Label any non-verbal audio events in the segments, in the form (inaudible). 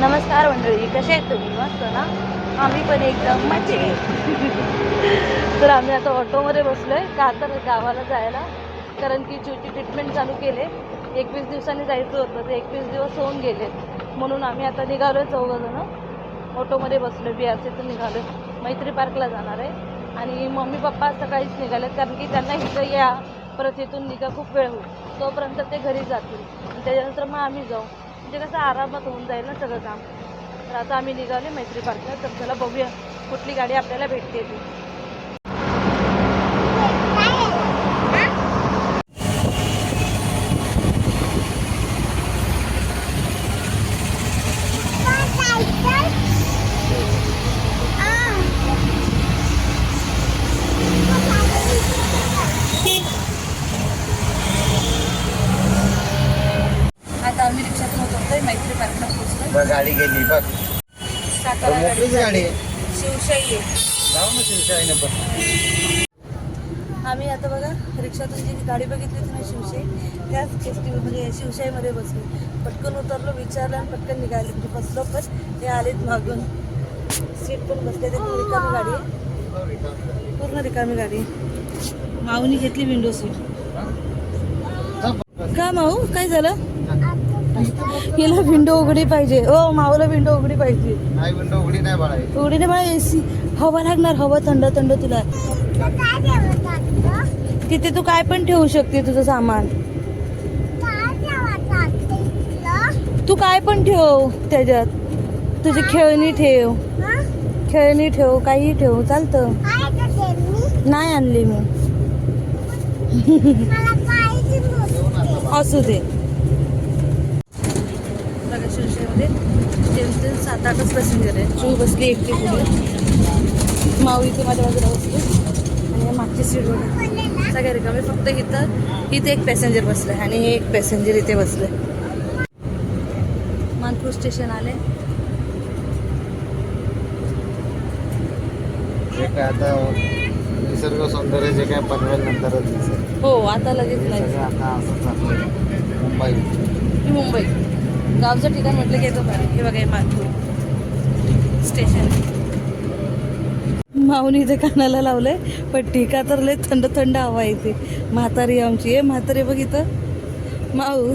नमस्कार मंडळी कसे आहेत तुम्ही? मस्त ना? आम्ही पण एकदम मजे तर आम्ही आता ऑटोमध्ये बसलो आहे का तर गावाला जायला. कारण की चिवची ट्रीटमेंट चालू केले. एकवीस दिवसांनी जायचं होतं ते एकवीस दिवस होऊन गेले. म्हणून आम्ही आता निघालोय चौघजणं. ऑटोमध्ये बसलो बी आर सीतून निघालो मैत्री पार्कला जाणार आहे. आणि मम्मी पप्पा सकाळीच निघालेत कारण की त्यांना इथं या परत इथून निघा खूप वेळ होईल. तोपर्यंत ते घरी जातील. त्याच्यानंतर मग आम्ही जाऊ. म्हणजे कसं आरामात होऊन जाईल ना सगळं काम. तर आता आम्ही निघाले मैत्री पार्कला तर चला बघूया कुठली गाडी आपल्याला भेटते ती आता आम्ही रिक्षातून उतरतोय मैत्री पार्कला पोहोचलो बघ गाडी गेली बघ गाडी. आहे. शिवशाही. आहे जाऊ ना शिवशाहीने पण. आम्ही आता बघा रिक्षातून जी गाडी बघितली होती ना शिवशाही त्याच एस टी म्हणजे शिवशाहीमध्ये बसलो. पटकन उतरलो विचारलं आणि पटकन निघाले. म्हणजे बसलो पण ते आलेत मागून. सीट पण बसले ते रिकामी गाडी आहे. पूर्ण रिकामी गाडी. माऊनी घेतली विंडो सीट. का माऊ काय झालं? हिला विंडो उघडी पाहिजे. ओ माऊला विंडो उघडी पाहिजे. नाही विंडो उघडी नाही बाळा उघडी नाही मला एसी. हवा लागणार हवा थंड थंड तुला. तिथे तू काय पण ठेवू शकते तुझं सामान. तू काय पण ठेव त्याच्यात. तुझी खेळणी ठेव. खेळणी ठेव काही ठेव. चालतं. नाही आणली मी. असू दे बघा शिवसेनेमध्ये त्यांचे सात आठच पॅसेंजर आहे चू बसली एकटी पुढे. माऊ इथे माझ्या बाजूला बसली. आणि मागची सीट बघा. सगळ्या रिकामी. फक्त इथं इथे एक पॅसेंजर बसलं आणि हे एक पॅसेंजर इथे बसलं मानपूर स्टेशन आले. आता निसर्ग सौंदर्य जे काय पनवेल नंतरच हो आता लगेच नाही मुंबई. मुंबई. गावचं ठिकाण म्हटलं की येतो भारी हे बघा हे स्टेशन. माऊनी इथे कानाला लावलंय पण टीका तर लय थंड थंड हवा येते म्हातारी आमची. आहे म्हातारी बघ इथं. माऊ.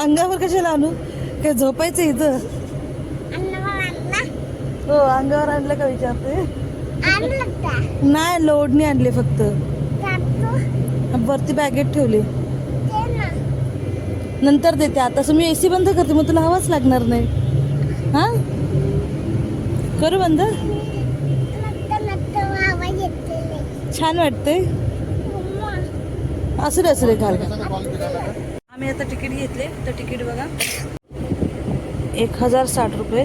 अंगावर कशाला आणू? काय झोपायचं इथं? हो अंगावर आणलं का विचारते नाही लोडने आणले फक्त. वरती बॅगेत ठेवले. नंतर देते आता. मी ए सी बंद करते मग तुला हवाच लागणार नाही. हा? करू बंद? छान वाटते असू दे असू दे घाल आम्ही आता तिकीट घेतले. तर तिकीट बघा. एक हजार साठ रुपये.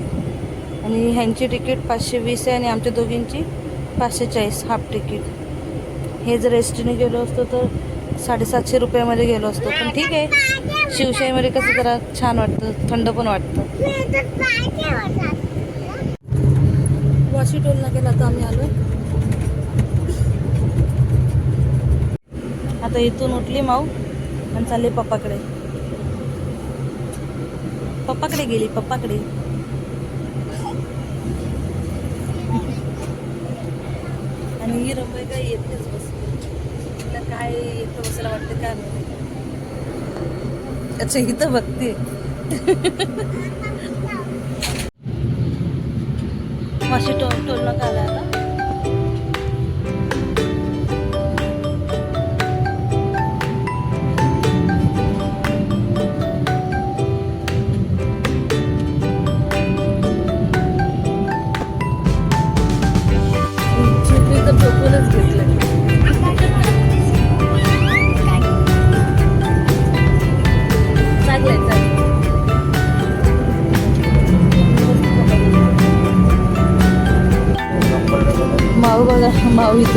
आणि ह्यांची तिकीट पाचशे वीस आहे आणि आमच्या दोघींची पाचशे चाळीस. Half ticket. हे जर एस टीने गेलो असतो तर साडेसातशे रुपयामध्ये गेलो असतो. पण ठीक आहे. शिवशाहीमध्ये कसं जरा छान वाटतं थंड पण वाटतं. वाशी टोलला गेला तर आम्ही आलो आता इथून उठली माऊ आणि चालली पप्पाकडे. पप्पाकडे गेली पप्पाकडे. आणि ही रंबाई काय येतेच बस. काय येतं बसायला वाटतं काय माहिती. अच्छा इथं बघते. मासे टोल टोल नका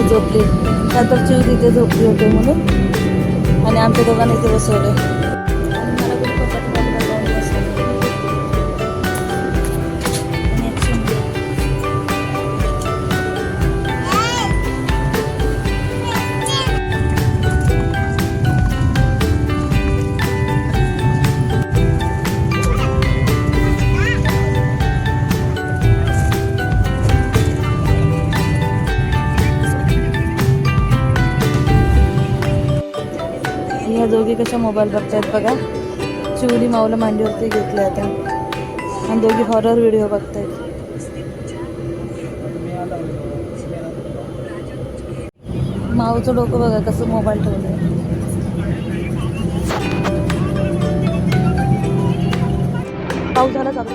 तिथे इथे झोपली तर तिथे झोपली होते म्हणून. आणि आमच्या दोघांना इथे बसवलं दोघी कशा मोबाईल बघतायत बघा. चिवली माऊला मांडीवरती घेतले आता. आणि दोघी हॉरर व्हिडिओ बघतायत. माऊचं डोकं बघा कसं मोबाईल ठेवलं पाऊस झाला चालू.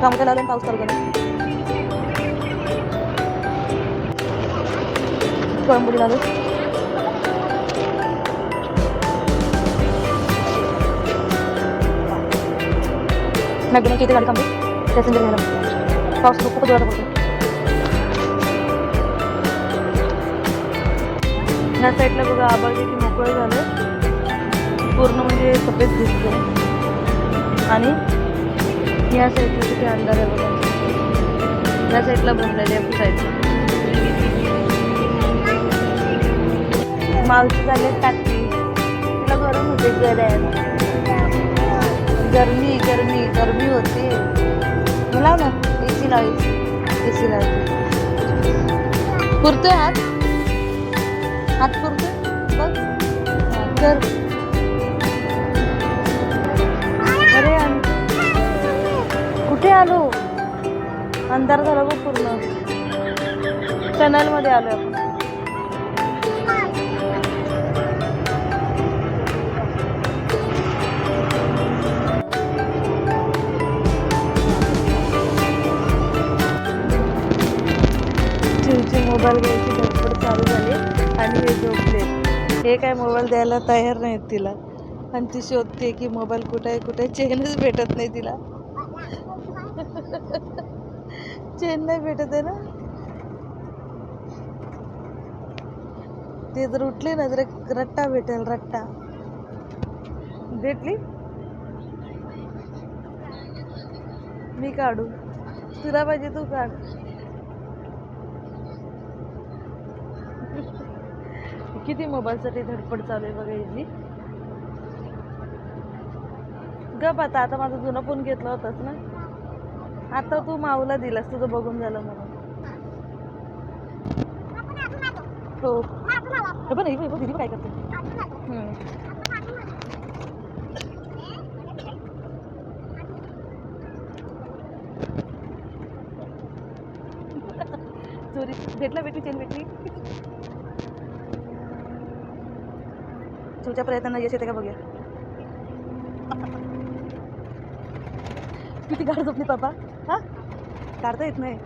काम करायला आलं पाऊस चालू झाला. कळंबुडी आलो. मॅकडोनची इथे गाडी थांबली पॅसेंजर घ्यायला पाऊस खूप जोरात पडतो. ह्या साईडला बघा आबाळ देखील मोकळं झालं. पूर्ण म्हणजे सफेद दिसते आणि या साईडला तिथे अंधार आहे बघा. ह्या साईडला बनलेली आहे लेफ्ट साईडला मावशी झाले टाकी तिला गरम होते गरम गरमी गरमी गरमी होते. लाव ना ए सी लाव ए सी लाव पुरतोय हात? हात पुरतोय? बघ. कर अरे कुठे आलो? अंधार झाला बघ पूर्ण. टनलमध्ये आलो आपण. मोबाईल घ्यायची धडपड चालू झाली आणि हे झोपले. हे काय मोबाईल द्यायला तयार नाहीत तिला. आणि ती शोधते की मोबाईल कुठे आहे कुठे चेनच भेटत नाही तिला. चेन नाही भेटत आहे ना? ते जर उठले ना तर एक रट्टा भेटेल रट्टा. भेटली? मी काढू. तुला पाहिजे तू काढ. किती मोबाईलसाठी धडपड चालू आहे बघा याची गप आता आता माझा जुना फोन घेतला होतास ना? आता तू माऊला दिलास तुझं बघून झालं म्हणून. हो. पण बघ दीदी काय करते. (laughs) चोरी. भेटला भेटली चेन भेटली. तुमच्या प्रयत्नांना यश येते का बघूया. किती गाड झोपली पापा. हा? काढता येत नाही.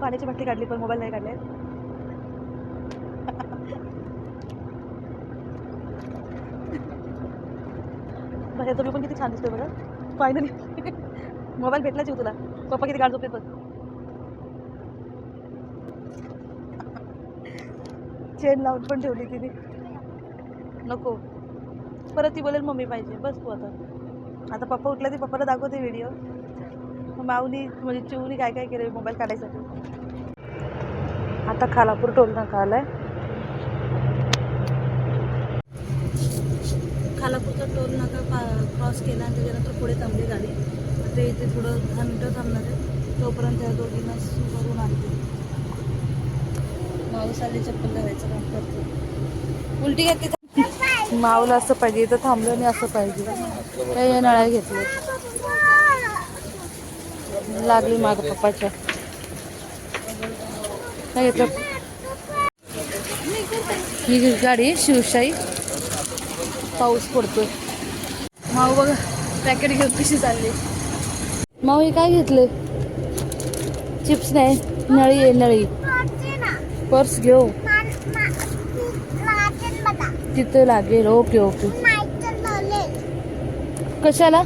पाण्याची बाटली काढली पण मोबाईल नाही काढले बाहेर तुम्ही पण किती छान दिसतोय बघा. फायनली मोबाईल भेटलाच येऊ तुला. पप्पा किती गाड झोपेत बघ. चेन लावून पण ठेवली तिने. नको. परत ती बोलेल मम्मी पाहिजे. बस तू आता. आता पप्पा उठला ती पप्पाला दाखवते व्हिडिओ माऊनी म्हणजे चिवनी काय काय केलं मोबाईल काढायसाठी. आता खालापूर टोल नाका आलाय खालापूरचा टोल नाका पा क्रॉस केला आणि त्याच्यानंतर पुढे थांबली गाडी. ते इथे थोडं दहा मिनटं थांबणार आहे. तोपर्यंत त्या दोघींना भरून आणते. माऊस चप्पल घालायचं काम करतो. उलटी घेते माऊला असं पाहिजे इथं थांबलं नाही असं पाहिजे. काही या नळ्या घेतले लागली माग पप्पाच्या. नाही घेतलं ही गाडी शिवशाही. पाऊस पडतोय. माऊ बघा पॅकेट घेऊन कशी चालली? माऊ हे काय घेतले चिप्स नाही नळी आहे नळी. पर्स घेऊ. तिथे लागेल. ओके ओके कशाला?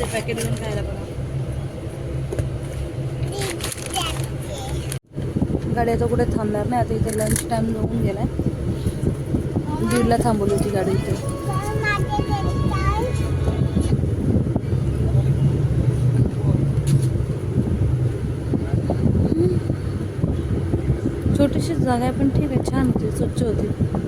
ते पॅकेट घेऊन खायला बघा. गाडी आता कुठे थांबणार नाही. आता इथे लंच टाईम होऊन गेला दीडला थांबवली होती गाडी इथे. छोटीशीच जागा आहे पण ठीक आहे. छान होती स्वच्छ होती.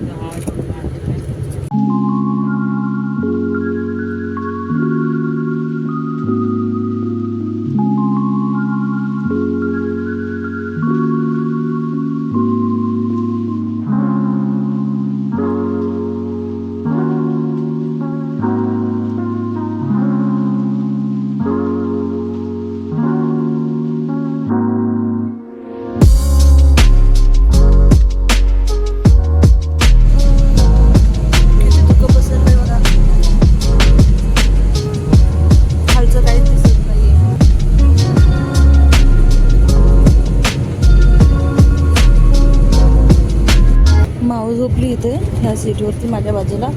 सीटवरती माझ्या बाजूला.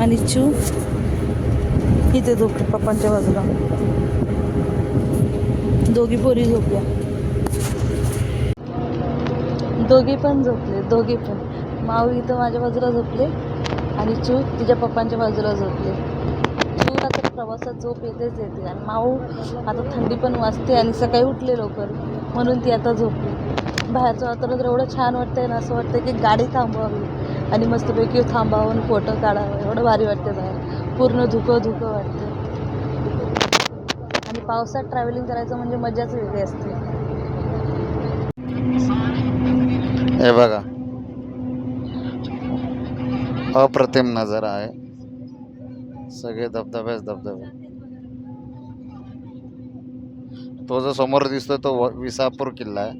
आणि चू इथे झोपली पप्पांच्या बाजूला. दोघी पोरी झोपल्या. दोघी पण झोपले दोघी पण. माऊ इथं माझ्या बाजूला झोपले आणि चू तिच्या पप्पांच्या बाजूला झोपले. चू तर प्रवासात झोप येतेच येते आणि माऊ आता थंडी पण वाजते आणि सकाळी उठले लवकर म्हणून ती आता झोपली. बाहेरचं वातावरण एवढं छान वाटतंय ना असं वाटतं की गाडी थांबवावी. आणि मस्तपैकी थांबावून फोटो काढावा. एवढं भारी वाटतं बाहेर. पूर्ण धुकं धुकं वाटतं आणि पावसात ट्रॅव्हलिंग करायचं म्हणजे मजाच वेगळी असते. हे बघा. अप्रतिम नजर आहे. सगळे धबधबेच धबधबे. तो जो समोर दिसतो तो व- विसापूर किल्ला आहे.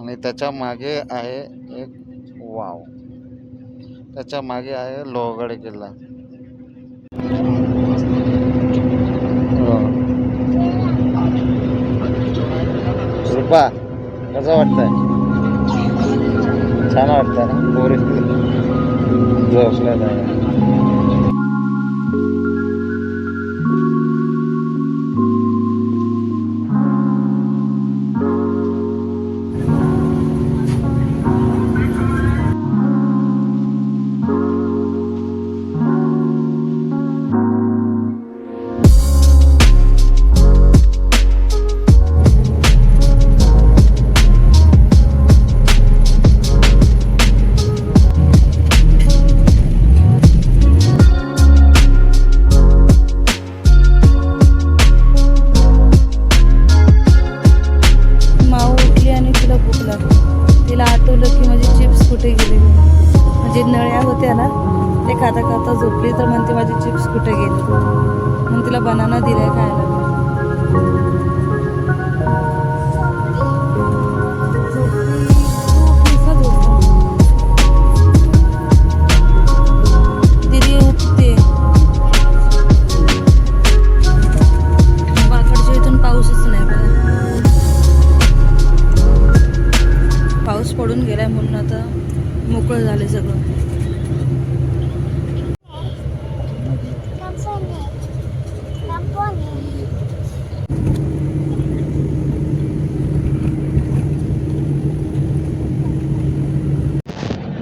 आणि त्याच्यामागे आहे वाव. त्याच्यामागे आहे लोहगड किल्ला. रुपा कसं वाटतंय? छान वाटतंय ना? बोरी झोपल्या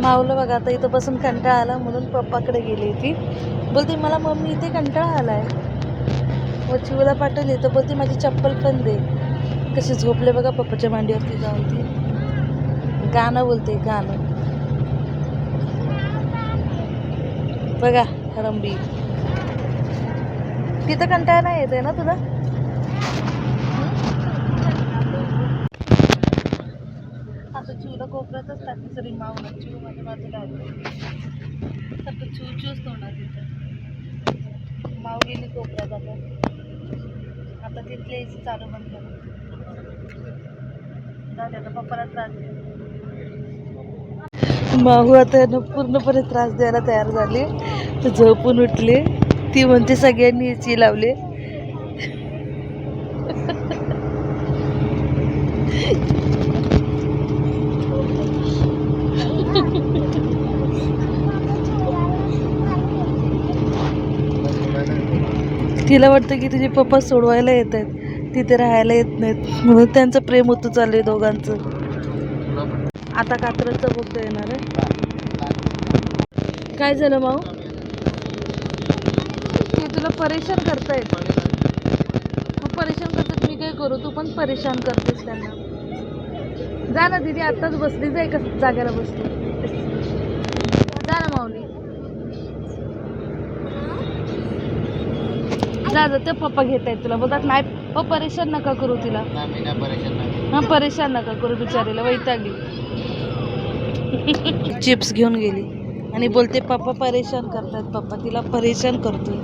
माऊला बघा आता इथं बसून कंटाळा आला म्हणून पप्पाकडे गेली ती बोलते मला मम्मी इथे कंटाळा आलाय. व चिवला पाठवली तर बोलते माझी चप्पल पण दे. कशी झोपले बघा पप्पाच्या मांडीवरती जाऊन ती. गाणं बोलते गाणं. बघा रंबी. तिथं कंटाळा नाही येते ना तुला आता चिवला कोपऱ्यातच टाकली सरी मावला चिव माझ्या बाजूला आली तर तो चिव चिवच तोंडात तिथं माव गेली कोपऱ्यात आता. आता तिथले एसी चालू बंद आता पप्पाला त्रास माहू आता पूर्णपणे त्रास द्यायला तयार झाली. तर झोपून उठले. ती म्हणते सगळ्यांनी एसी लावले. तिला वाटतं की तुझे पप्पा सोडवायला येत आहेत. तिथे राहायला येत नाहीत. म्हणून त्यांचं प्रेम होतं चाललंय दोघांचं. आता कात्रजचा बोगदा येणार आहे. काय झालं माऊ? तुला परेशान करतायत मग परेशान करतात मी काय करू? तू पण परेशान करतेस त्यांना. जा ना दीदी आत्ताच बसली जा एका जागेला बसली. जा ना माऊली. जा जा ते पप्पा घेत आहेत तुला. बोलतात नाही हो परेशान नका करू तिला. परेशान हा परेशान नका करू बिचारीला वैतागली. (laughs) चिप्स घेऊन गेली. आणि बोलते पप्पा परेशान करतात पप्पा तिला परेशान करतोय.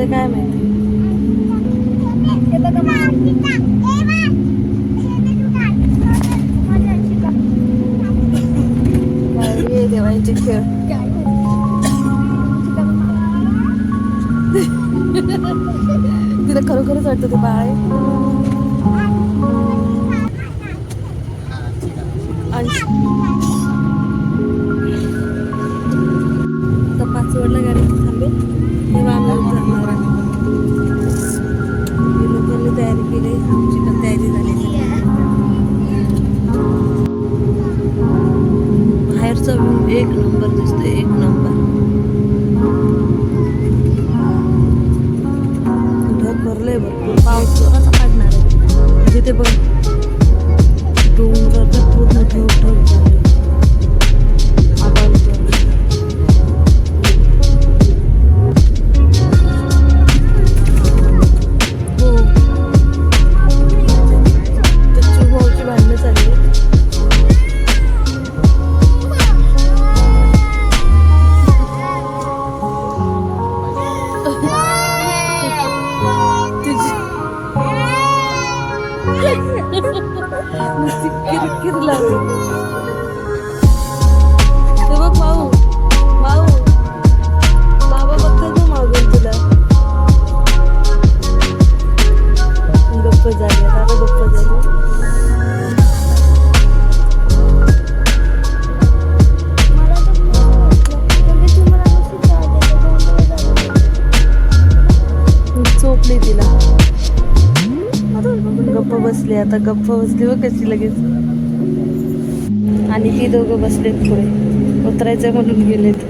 पप्पा काय माहिती? काय रे देवांचे खेळ. तिला खरोखरच वाटतं ते बाळ आहे. अंश पाचवडला गाडी थांबे तेव्हा आम्ही लोकांनी तयारी केली आमची पण तयारी झाली बाहेरचा व्ह्यू एक नंबर दिसतो एक नंबर ढग भरलंय भरपूर पाऊस जोराचा पडणार आहे जिथे बघ डोंगर तर पूर्ण ढग ठेव आता गप्प बसली व कशी लगेच. आणि ती दोघं बसलेत पुढे. उतरायचं म्हणून गेलेत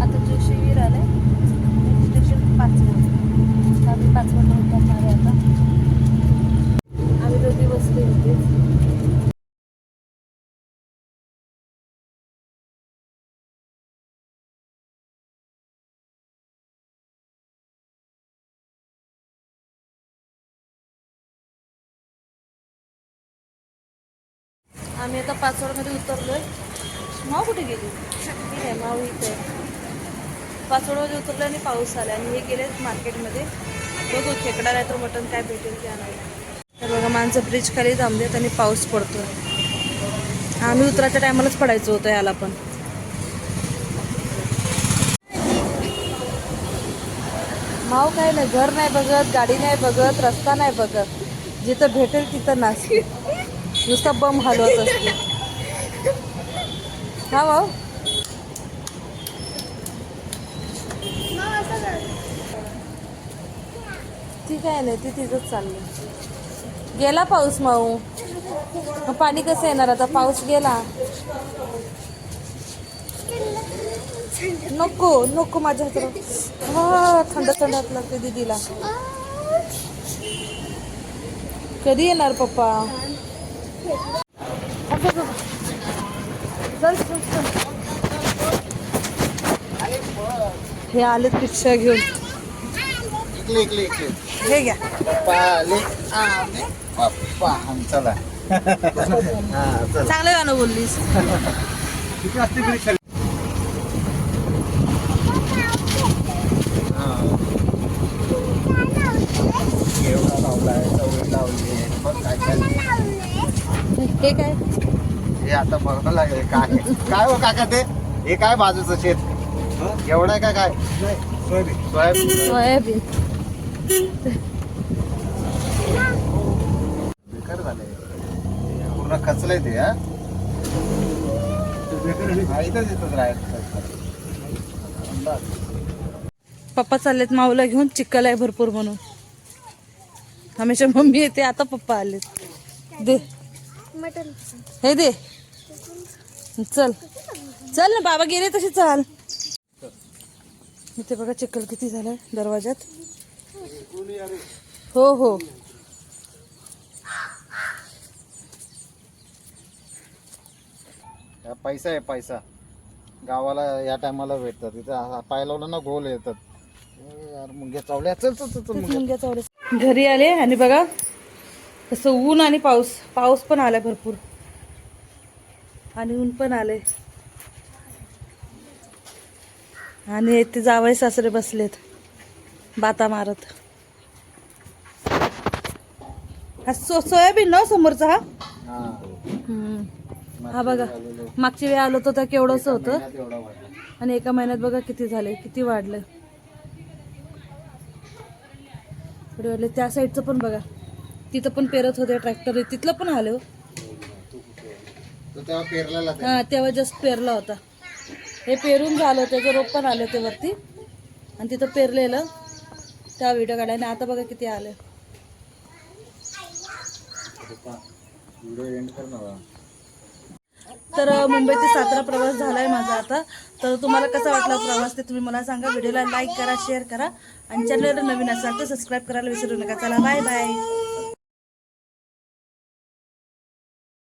आता जोशीवीर आले स्टेशन पाच आम्ही पाच मिनिटं उतरणार आहे आता आम्ही दोघी बसले होते आम्ही आता पाचवडमध्ये उतरलोय. माव कुठे गेली? ठीक आहे माव इथे पाचवडमध्ये उतरलो आणि पाऊस आला आणि हे गेले मार्केटमध्ये. बघू खेकडा नाही तर मटण काय भेटेल ते आणायला. तर बघा माणसं ब्रिज खाली थांबलेत आणि पाऊस पडतोय. आम्ही उतराच्या टायमालाच पडायचं होतं याला पण. माव काय नाही घर नाही बघत गाडी नाही बघत रस्ता नाही बघत. जिथं भेटेल तिथं नाशिक. नुसता बम हलवत असते. हा भाऊ. ठीक आहे ना ती तिथंच चालली. गेला पाऊस माऊ? पाणी कसं येणार आता? पाऊस गेला. नको नको माझ्या हाताला. हा थंड थंड हात लागते दिदीला. कधी येणार पप्पा? हे आलेत रिक्षा घेऊन. इकडे इकडे इकडे. हे घ्या. पप्पा आले. आले पप्पा हा, चला. हा चांगलं गाणं बोललीस. केवढा लावलाय चवळी लावली आहे. बघ काय काय हे काय हे आता बघावं लागेल काय. काय हो काका ते? हे काय बाजूचं शेत? एवढं आहे का काय? सोयाबीन. सोयाबीन बेकार झालंय. पूर्ण खचलंय ते हा? हा, इथंच इथंच राहायचं पप्पा चाललेत माऊला घेऊन चिक्कल आहे भरपूर म्हणून. हमेशा मम्मी येते आता पप्पा आलेत. दे. हे दे. चल. चल ना बाबा गेले तसे चाल. इथे बघा चिक्कल किती झालाय दरवाजात हो हो. पैसा आहे पैसा. गावाला या टायमाला भेटतात. इथं पाय लावलं ना गोल येतात. यार मुंग्या चावल्या. चल चल चल, चल मुंग्या. मुंग्या चावल्या. घरी आले आणि बघा कसं ऊन आणि पाऊस. पाऊस पण आलाय भरपूर. आणि ऊन पण आलंय. आणि ते जावई सासरे बसलेत. बाता मारत. हा सो सोयाबीन ना समोरचा हा? हा. हम्म. हा बघा. मागच्या वेळी आलो होतो? तर केवढंच होतं. आणि एका महिन्यात बघा किती झाले किती वाढलं. पुढे वाढले. त्या साईडचं पण बघा. तिथं पण पेरत होते ट्रॅक्टर. तिथलं पण आलं हो. तेव्हा पेरलेला ते. हा तेव्हा जस्ट पेरला होता. हे पेरून झालं त्याचं रोप पण आलं ते वरती. आणि तिथं पेरलेलं त्या व्हिडिओ काढला आणि आता बघा किती आलं. Video end. तर मुंबई ते सातारा प्रवास झालाय माझा आता. तर तुम्हाला कसा वाटला प्रवास ते तुम्ही मला सांगा. व्हिडिओला लाईक करा शेअर करा. आणि चॅनलला नवीन असाल तर सबस्क्राईब करायला विसरू नका. चला बाय बाय